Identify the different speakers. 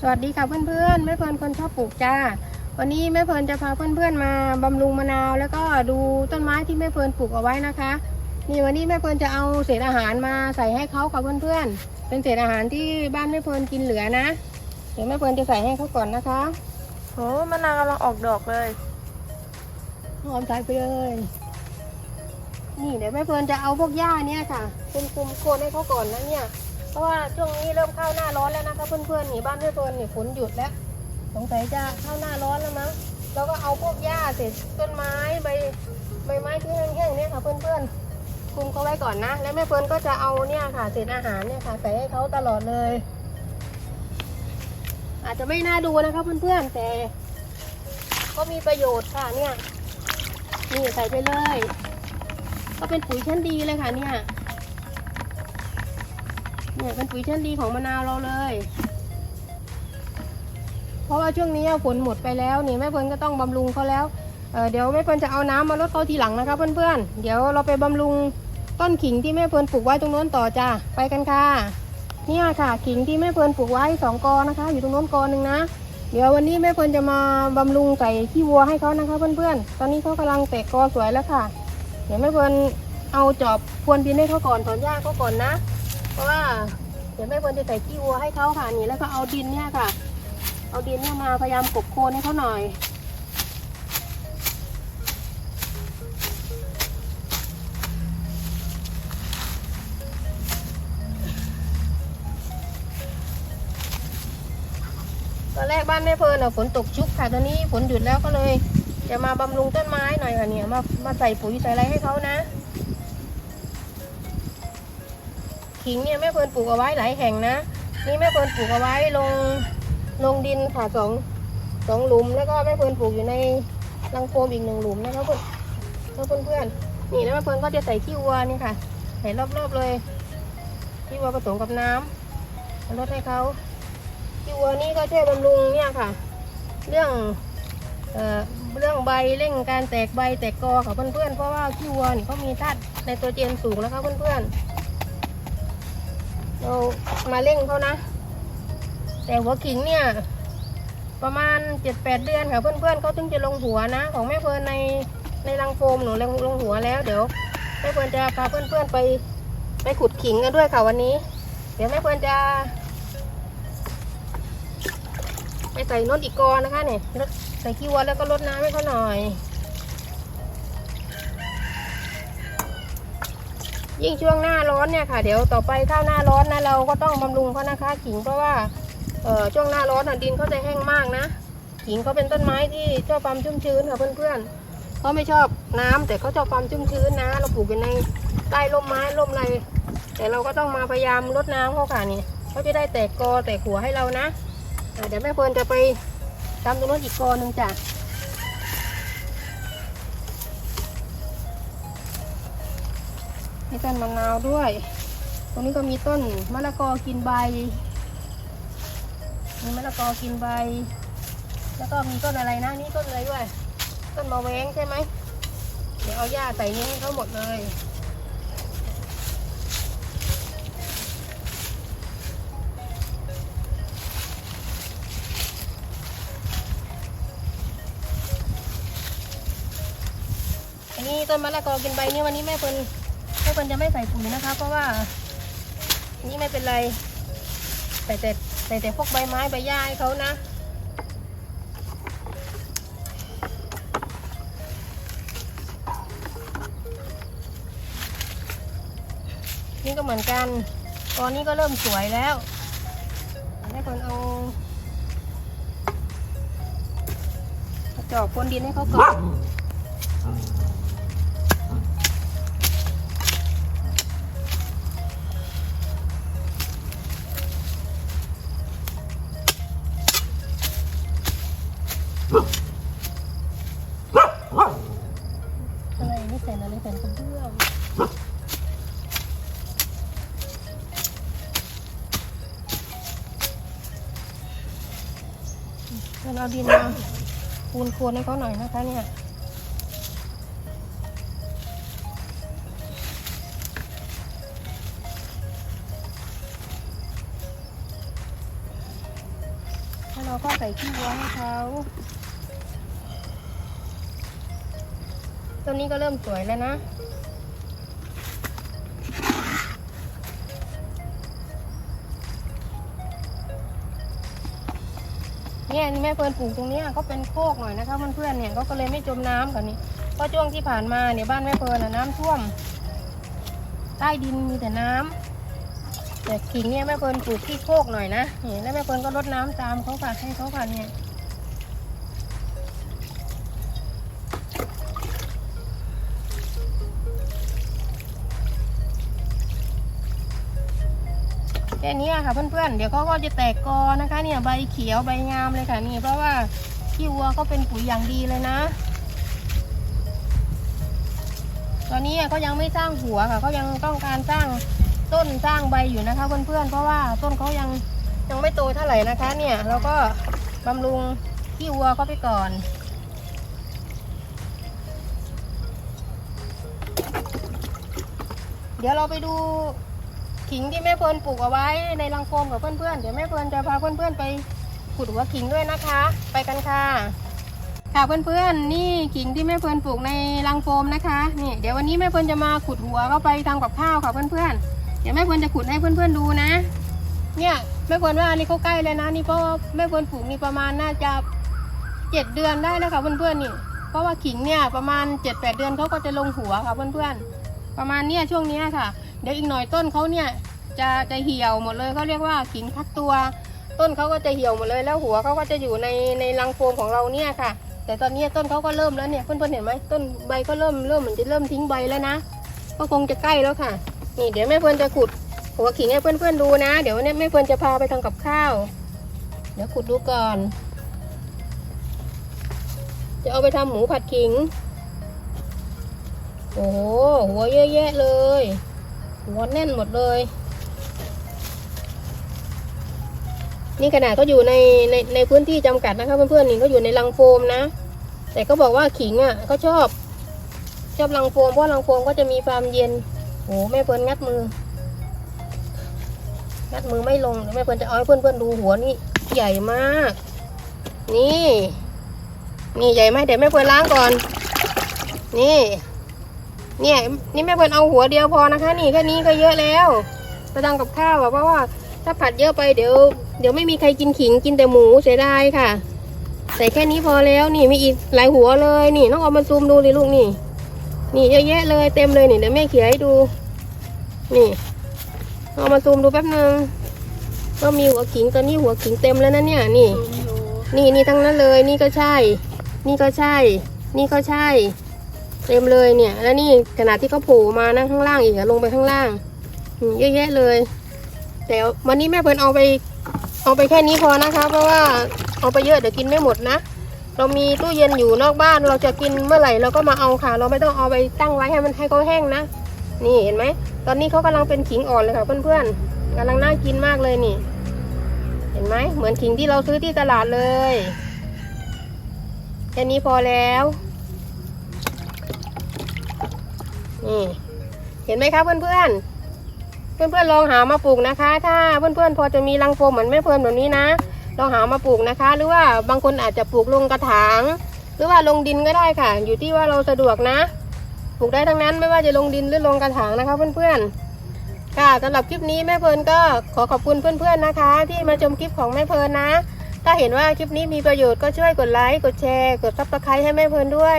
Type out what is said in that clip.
Speaker 1: สวัสดีค่ะเพื่อนๆแม่เพลินคนชอบปลูกจ้า วันนี้แม่เพลินจะพาเพื่อนๆมาบำรุงมะนาว แล้วก็ดูต้นไม้ที่แม่เพลินปลูกเอาไว้นะคะ นี่วันนี้แม่เพลินจะเอาเศษอาหารมาใส่ให้เขาค่ะเพื่อนๆ เป็นเศษอาหารที่บ้านแม่เพลินกินเหลือนะ เดี๋ยวแม่เพลินจะใส่ให้เขาก่อนนะคะ
Speaker 2: โหมะนาวกำลังออกดอกเลย
Speaker 1: หอมใส่ไปเลย นี่เดี๋ยวแม่เพลินจะเอาพวกหญ้าเนี่ยค่ะคุมคุมๆโคนให้เขาก่อนนะเนี่ยเพ ราะว่าช่วงนี้เริ่มเข้าหน้าร้อนแล้วนะคะเพื่อนๆหนีบ้านแม่เพลินนี่ฝนหยุดแล้วสงสัยจะเข้าหน้าร้อนแล้วมั้งเราก็เอาพวกหญ้าเศษต้นไม้ใบใบไม้ที่แห้งๆเนี่ยค่ะเพื่อนๆคุมเขาไว้ก่อนนะ แล้วแม่เพลินก็จะเอาเนี่ยค่ะเศษอาหารเนี่ยค่ะใส่ให้เขาตลอดเลย อาจจะไม่น่าดูนะคะเพื่อนๆแต่ ก็มีประโยชน์ค่ะเนี่ยนี่ใส่ไปเลย ก็เป็นปุ๋ยชั้นดีเลยค่ะเนี่ย เนี่ยเป็นปุ๋ยชั้นดีของมะนาวเราเลย เพราะว่าช่วงนี้ฝนหมดไปแล้วนี่แม่เพิ่นก็ต้องบำรุงเขาแล้วเเดี๋ยวแม่เพิ่นจะเอาน้ำมาลดเขาทีหลังนะคะเพื่อนๆ เดี๋ยวเราไปบำรุงต้นขิงที่แม่เพิ่นปลูกไว้ตรงโน้นต่อจ้าไปกันค่ะเนี่ยค่ะขิงที่แม่เพิ่นปลูกไว้สองกอนะคะ อยู่ตรงโน้นกอหนึ่งนะ เดี๋ยววันนี้แม่เพิ่นจะมาบำรุงใส่ขี้วัวให้เขานะคะ เพื่อนๆ ตอนนี้เขากำลังแตกกอสวยแล้วค่ะ เดี๋ยวแม่เพิ่นเอาจอบพรวนดินให้เขาก่อนถอนหญ้าเขาก่อนนะ ราะว่าเดี๋ยวแม่เพิ่นจะใส่ขี้วัวให้เขาค่ะนี่แล้วก็เอาดินเนี่ยค่ะ เอาดินเนี่ยมาพยายามกบโคนให้เขาหน่อยตอนแรกบ้านแม่เพลินอะฝนตกชุกค่ะตอนนี้ฝนหยุดแล้วก็เลย จะมาบำรุงต้นไม้หน่อยค่ะเนี่ยมามาใส่ปุ๋ยใส่อะไรให้เขานะ ขิงเนี่ยแม่เพลินปลูกเอาไว้หลายแห่งนะ นี่แม่เพลินปลูกเอาไว้ลงลงดินค่ะสองสองหลุม แล้วก็แม่เพลินปลูกอยู่ในรังโฟมอีกหนึ่งหลุมนะคะเพื่อนเพื่อนเพื่อนๆนี่แล้วแม่เพลินก็จะใส่ขี้วัวนี่ค่ะใส่รอบๆเลยขี้วัวผสมกับน้ำลดให้เขาขี้วัวนี่ก็ช่วยบำรุงเนี่ยค่ะ เรื่องเอ่อเรื่องใบเร่งการแตกใบแตกกอค่ะเพื่อนๆเพราะว่าขี้วัวนี่เขามีธาตุไนโตรเจนสูงนะคะเพื่อนๆ เรามาเร่งเขานะ แต่หัวขิงเนี่ย ประมาณเจ็ดแปดเดือนค่ะเพื่อนๆเขาถึงจะลงหัวนะ ของแม่เพลินในในรังโฟมหนูลงลงหัวแล้วเดี๋ยวแม่เพลินจะพาเพื่อนๆไปไปขุดขิงกันด้วยค่ะวันนี้ เดี๋ยวแม่เพลินจะไปใส่นดอีกกอนะคะเนี่ยใส่ขี้วัวแล้วก็ลดน้ำให้เขาหน่อย ยิ่งช่วงหน้าร้อนเนี่ยค่ะ เดี๋ยวต่อไปถ้าหน้าร้อนนะเราก็ต้องบำรุงเขานะคะขิงเพราะว่าเอ่อช่วงหน้าร้อนน่ะดินเขาจะแห้งมากนะขิงเขาเป็นต้นไม้ที่ชอบความชุ่มชื้นค่ะเพื่อนๆเขาไม่ชอบน้ำแต่เขาชอบความชุ่มชื้นนะ เราปลูกอยู่ในใต้ร่มไม้ร่มอะไรแต่เราก็ต้องมาพยายามลดน้ำเขาค่ะนี่เขาจะได้แตกกอแตกหัวให้เรานะเดี๋ยวแม่เฟินจะไปตามตรงนู้นอีกกอหนึ่งจ้ะ มีต้นมะนาวด้วย ตรงนี้ก็มีต้นมะละกอกินใบ มีมะละกอกินใบ แล้วก็มีต้นอะไรนะ นี่ต้นอะไรด้วย ต้นมะแวงใช่ไหม เดี๋ยวเอาหญ้าใส่นี้ให้เขาหมดเลยอันนี้ต้นมะละกอกินใบนี่วันนี้แม่เพิ่น แม่เพิ่นจะไม่ใส่ปุ๋ยนะคะ เพราะว่านนี้ไม่เป็นไรใส่แต่ใส่แต่พวกใบไม้ใบหญ้าให้เขานะนี่ก็เหมือนกัน ตอนนี้ก็เริ่มสวยแล้วแม่เพิ่นเอาจอบพรวนดินให้เขาก่อน อะไรไม่เสร็จอะไรเสร็จกระเบื้องเราเอาดินมาปูนคลนให้เขาหน่อยนะคะเนี่ยแล้วก็ใส่ขี้วัวให้เขา ต้นนี้ก็เริ่มสวยแล้วนะ เนี่ยแม่เฟิร์นปลูกตรงนี้ยเขาเป็นโคกหน่อยนะคะเพื่อนๆเนี่ยเขาก็เลยไม่จมน้ำกันนี่เพราะช่วงที่ผ่านมาเนี่ยบ้านแม่เฟิร์นน้ำท่วม ใต้ดินมีแต่น้ำแต่ขิงเนี่ยแม่เฟิร์นปลูกที่โคกหน่อยนะนี่แล้วแม่เฟิร์นก็รดน้ำตามเขาค่ะให้เขาค่ะเนี่ย แค่นี้ค่ะเพื่อนๆ เดี๋ยวเขาก็จะแตกกอนะคะเนี่ยใบเขียวใบงามเลยค่ะนี่เพราะว่าขี้วัวก็เป็นปุ๋ยอย่างดีเลยนะ ตอนนี้เขายังไม่สร้างหัวค่ะเขายังต้องการสร้างต้นสร้างใบอยู่นะคะเพื่อนๆ เพราะว่าต้นเขายังยังไม่โตเท่าไหร่นะคะเนี่ยเราก็บำรุงขี้วัวเขาไปก่อนเดี๋ยวเราไปดู ขิงที่แม่เพลินปลูกเอาไว้ในรังโฟมกับเพื่อนๆ เดี๋ยวแม่เพลินจะพาเพื่อนๆไปขุดหัวขิงด้วยนะคะ ไปกันค่ะ ค่ะเพื่อนๆ นี่ขิงที่แม่เพลินปลูกในรังโฟมนะคะ นี่เดี๋ยววันนี้แม่เพลินจะมาขุดหัวเข้าไปทำกับข้าวค่ะเพื่อนๆ เดี๋ยวแม่เพลินจะขุดให้เพื่อนๆดูนะ เนี่ยแม่เพลินว่าอันนี้เขาใกล้เลยนะ นี่เพราะแม่เพลินปลูกนี่ประมาณน่าจะเจ็ดเดือนได้แล้วค่ะเพื่อนๆ นี่ เพราะว่าขิงเนี่ยประมาณเจ็ดแปดเดือนเขาก็จะลงหัวค่ะเพื่อนๆ ประมาณเนี้ยช่วงเนี้ยค่ะ เดี๋ยวอีกหน่อยต้นเขาเนี่ยจะจะเหี่ยวหมดเลยเขาเรียกว่าขิงพักตัว ต้นเขาก็จะเหี่ยวหมดเลยแล้วหัวเขาก็จะอยู่ในในรังโฟมของเราเนี่ยค่ะ แต่ตอนนี้ต้นเขาก็เริ่มแล้วเนี่ยเพื่อนๆเห็นไหมต้นใบก็เริ่มเริ่มเหมือนจะเริ่มทิ้งใบแล้วนะ ก็คงจะใกล้แล้วค่ะ นี่เดี๋ยวแม่เพื่อนจะขุดหัวขิงให้เพื่อนๆดูนะ เดี๋ยววันนี้แม่เพื่อนจะพาไปทำกับข้าว เดี๋ยวขุดดูก่อน จะเอาไปทำหมูผัดขิง โอ้โหหัวเยอะแยะเลย หัวแน่นหมดเลย นี่ขนาดเขาอยู่ในในในพื้นที่จำกัดนะคะเพื่อนๆนี่เขาอยู่ในรังโฟมนะ แต่ก็บอกว่าขิงอะเขาชอบ ชอบรังโฟมเพราะรังโฟมก็จะมีความเย็นโอ้แม่เพื่อนงัดมือ งัดมือไม่ลงแม่เพื่อนจะเอาให้เพื่อนๆดูหัวนี่ใหญ่มาก นี่ นี่ใหญ่ไหมเดี๋ยวแม่เพื่อนล้างก่อน นี่ เนี่ย นี่แม่เพื่อนเอาหัวเดียวพอนะคะ นี่แค่นี้ก็เยอะแล้วไปทำกับข้าวอะเพราะว่า ถ้าผัดเยอะไปเดี๋ยว เดี๋ยวไม่มีใครกินขิงกินแต่หมูเสียดายค่ะใส่แค่นี้พอแล้วนี่มีอีกหลายหัวเลยนี่ต้องเอามาซูมดูดิลูกนี่ นี่เยอะแยะเลยเต็มเลยนี่เดี๋ยวแม่เขียนให้ดู นี่เอามาซูมดูแป๊บนึงก็มีหัวขิงตอนนี้หัวขิงเต็มแล้วนะเนี่ยนี่ นี่นี่ทั้งนั้นเลย นี่ก็ใช่ นี่ก็ใช่ นี่ก็ใช่ เต็มเลยเนี่ย แล้วนี่ขนาดที่เขาโผล่มานะข้างล่างอีกอะลงไปข้างล่างเยอะแยะเลย แต่วันนี้แม่เพิ่นเอาไป เอาไปแค่นี้พอนะคะ เพราะว่าเอาไปเยอะเดี๋ยวกินไม่หมดนะเรามีตู้เย็นอยู่นอกบ้านเราจะกินเมื่อไหร่เราก็มาเอาค่ะ เราไม่ต้องเอาไปตั้งไว้ให้มันให้เขาแห้งนะนี่เห็นไหมตอนนี้เขากำลังเป็นขิงอ่อนเลยค่ะเพื่อนๆกำลังน่ากินมากเลยนี่ เห็นไหมเหมือนขิงที่เราซื้อที่ตลาดเลยแค่นี้พอแล้ว นี่ เห็นไหมคะเพื่อนๆเพื่อนๆลองหามาปลูกนะคะ ถ้าเพื่อนๆพอจะมีรังโฟมเหมือนแม่เพลินแบบนี้นะลองหามาปลูกนะคะ หรือว่าบางคนอาจจะปลูกลงกระถาง หรือว่าลงดินก็ได้ค่ะ อยู่ที่ว่าเราสะดวกนะปลูกได้ทั้งนั้นไม่ว่าจะลงดินหรือลงกระถางนะคะ เพื่อนๆ ค่ะสำหรับคลิปนี้แม่เพลินก็ขอขอบคุณเพื่อนๆนะคะ ที่มาชมคลิปของแม่เพลินนะ ถ้าเห็นว่าคลิปนี้มีประโยชน์ก็ช่วยกดไลค์กดแชร์ กดซับสไครต์ให้แม่เพลินด้วย